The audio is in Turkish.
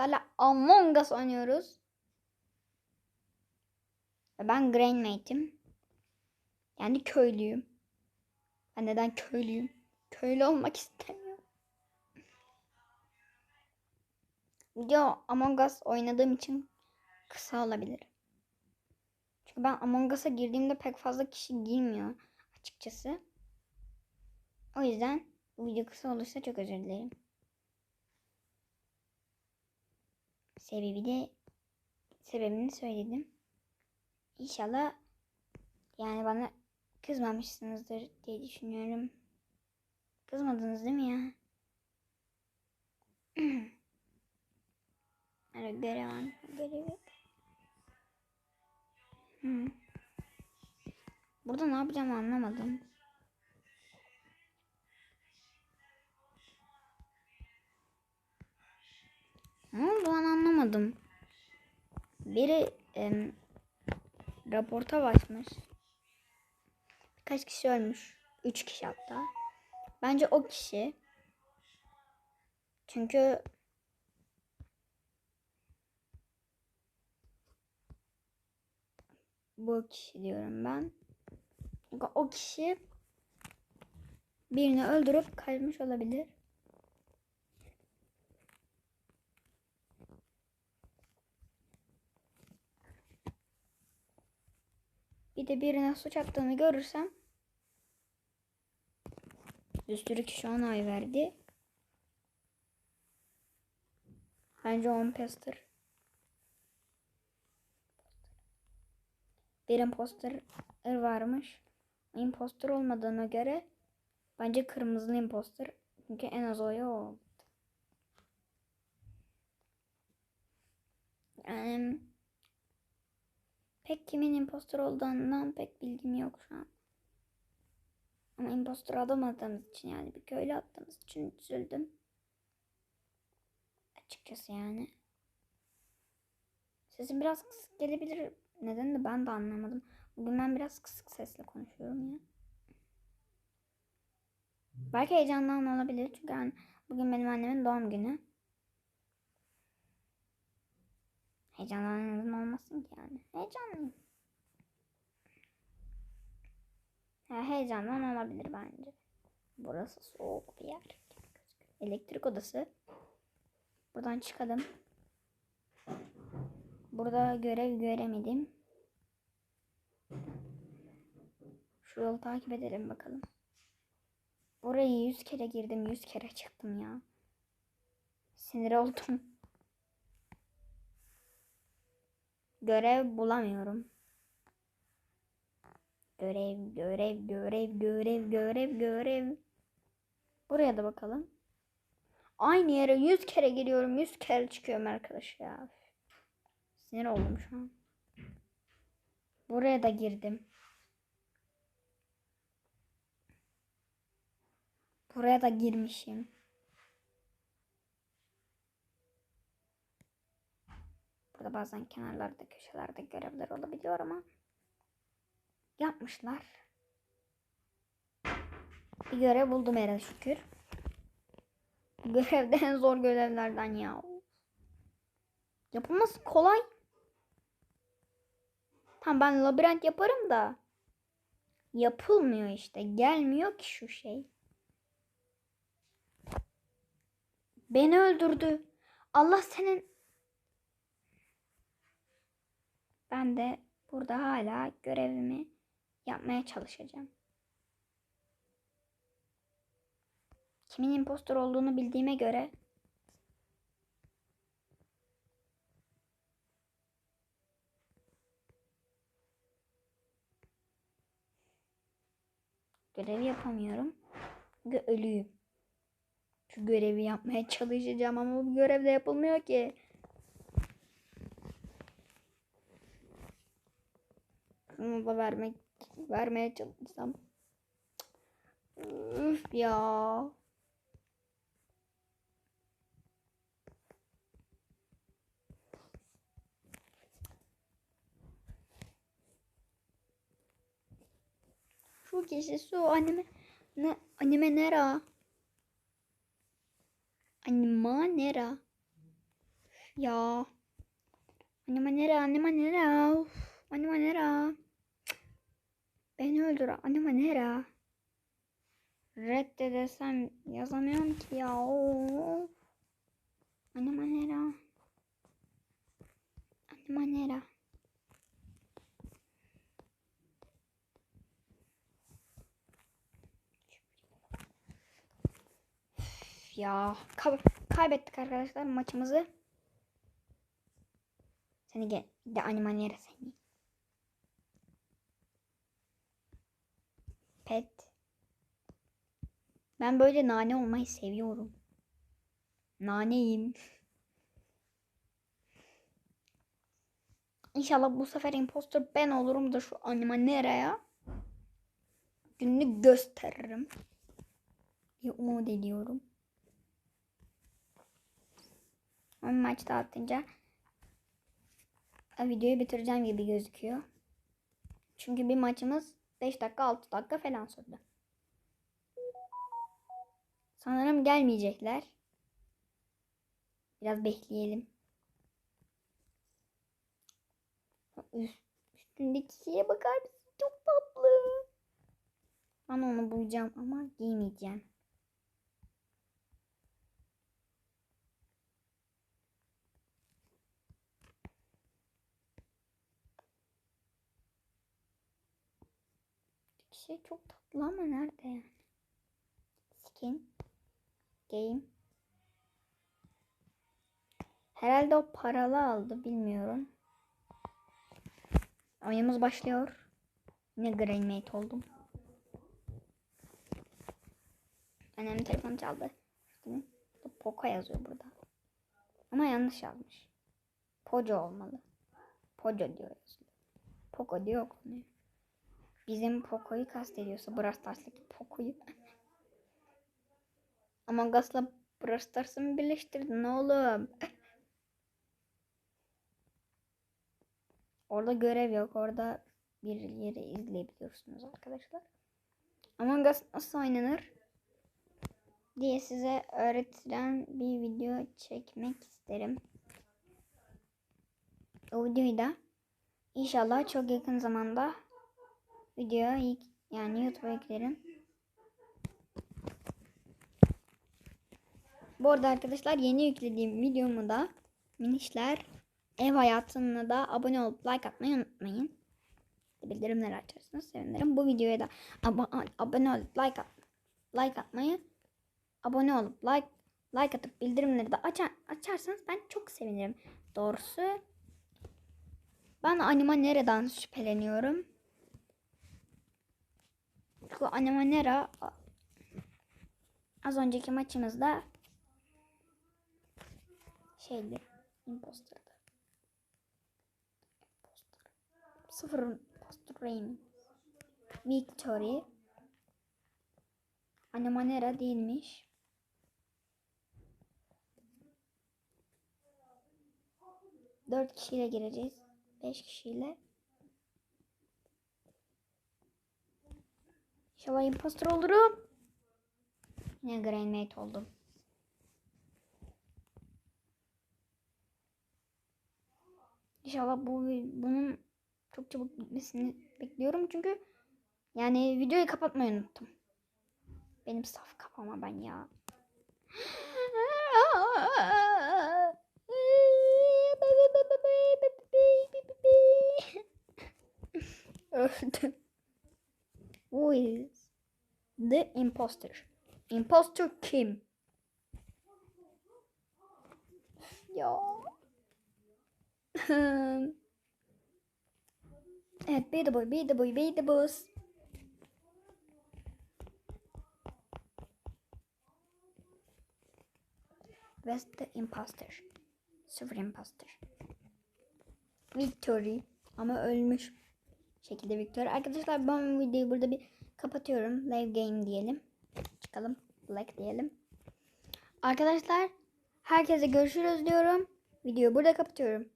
Sizlerle Among Us oynuyoruz. Ben Grandmate'im. Yani köylüyüm. Ben neden köylüyüm? Köylü olmak istemiyorum. Video Among Us oynadığım için kısa olabilir. Çünkü ben Among Us'a girdiğimde pek fazla kişi girmiyor açıkçası. O yüzden video kısa olursa çok özür dilerim. Sebebi de sebebini söyledim. İnşallah yani bana kızmamışsınızdır diye düşünüyorum. Kızmadınız değil mi ya? Evet görev var. Görevi. Hmm. Burada ne yapacağımı anlamadım. Anlamadım. Biri em, raporta basmış. Kaç kişi ölmüş? Üç kişi hatta. Bence o kişi. Çünkü bu kişi diyorum ben. O kişi birini öldürüp kaçmış olabilir. Bir de birine suç attığını görürsem bir sürü kişi ona oy verdi. Bence on imposter. Bir imposter varmış. Imposter olmadığına göre bence kırmızılı imposter. Çünkü en az oyu oldu. Yani pek kimin impostor olduğundan pek bilgim yok şu an. Ama impostor atamadığımız için yani bir köylü attığımız için üzüldüm. Açıkçası yani. Sesim biraz kısık gelebilir. Neden de ben de anlamadım. Bugün ben biraz kısık sesle konuşuyorum ya. Belki heyecandan olabilir çünkü yani bugün benim annemin doğum günü. Heyecandan neden olmasın ki yani. Heyecanlıyım. Ya heyecandan olabilir bence. Burası soğuk bir yer. Elektrik odası. Buradan çıkalım. Burada görev göremedim. Şu yolu takip edelim bakalım. Orayı yüz kere girdim, yüz kere çıktım ya. Sinir oldum. Görev bulamıyorum. Görev, görev, görev, görev, görev, görev. Buraya da bakalım. Aynı yere yüz kere giriyorum, yüz kere çıkıyorum arkadaş ya. Sinir oldum şu an. Buraya da girdim. Buraya da girmişim. Burada bazen kenarlarda köşelerde görevler olabiliyor ama yapmışlar. Bir görev buldum herhalde şükür. Görevde en zor görevlerden ya. Yapılması kolay. Tam ben labirent yaparım da yapılmıyor işte. Gelmiyor ki şu şey. Beni öldürdü. Allah senin Ben de burada hala görevimi yapmaya çalışacağım. Kimin impostor olduğunu bildiğime göre görevi yapamıyorum. Çünkü ölüyüm. Şu görevi yapmaya çalışacağım ama bu görev de yapılmıyor ki. Da vermek vermeye çalışsam. Üf ya. Şu kişi su anime ne anime nera? Anima nera? Ya. Anne manera, anne manera. Uf, anne manera. Beni öldür anne manera. Redde desem yazamıyorum ki ya. Of. Anne manera. Anne manera. Üf Ya kay- kaybettik arkadaşlar maçımızı. Seni gel. De animaniyere seni. Pet. Ben böyle nane olmayı seviyorum. Naneyim. İnşallah bu sefer impostor ben olurum da şu animaniyere gününü gösteririm. diye umut ediyorum. Ama maçta atınca videoyu bitireceğim gibi gözüküyor. Çünkü bir maçımız 5 dakika 6 dakika falan sürdü. Sanırım gelmeyecekler. Biraz bekleyelim. Üst, üstündeki şeye bakar mısın? Çok tatlı. Ben onu bulacağım ama giymeyeceğim. Şey çok tatlı ama nerede yani? Skin. Game. Herhalde o paralı aldı bilmiyorum. Oyunumuz başlıyor. Yine Greenmate oldum. Annem telefon çaldı. Poco yazıyor burada. Ama yanlış yazmış. Poco olmalı. Poco diyor yazıyor. Poco diyor okunuyor. Bizim Poco'yu kastediyorsa Brawl Stars'taki Poco'yu. Among Us'la Brawl Stars'ı mı birleştirdin oğlum? Orada görev yok. Orada bir yeri izleyebiliyorsunuz arkadaşlar. Among Us nasıl oynanır diye size öğretilen bir video çekmek isterim. O videoyu da inşallah çok yakın zamanda videoya ilk yani YouTube'a eklerim. Bu arada arkadaşlar yeni yüklediğim videomu da minişler ev hayatına da abone olup like atmayı unutmayın. Bildirimleri açarsanız sevinirim. Bu videoya da abo- abone olup like at like atmayı abone olup like like atıp bildirimleri de açar, açarsanız ben çok sevinirim. Doğrusu ben Anima Nera'dan şüpheleniyorum. Çünkü Anima Nera az önceki maçımızda şeydi imposterdı. Imposter. Sıfır imposter Rain. Victory. Anima Nera değilmiş. Dört kişiyle gireceğiz. Beş kişiyle. İnşallah impostor olurum. Yine Grandmate oldum. İnşallah bu bunun çok çabuk bitmesini bekliyorum çünkü yani videoyu kapatmayı unuttum. Benim saf kapama ben ya. Öldüm. Who is the imposter? Imposter kim? Ya. evet, be the boy, be the boy, be the boss. Where's the imposter? Sıfır imposter. Victory. Ama ölmüş şekilde Victory. Arkadaşlar ben videoyu burada bir kapatıyorum. Live game diyelim. Çıkalım. Like diyelim. Arkadaşlar herkese görüşürüz diyorum. Videoyu burada kapatıyorum.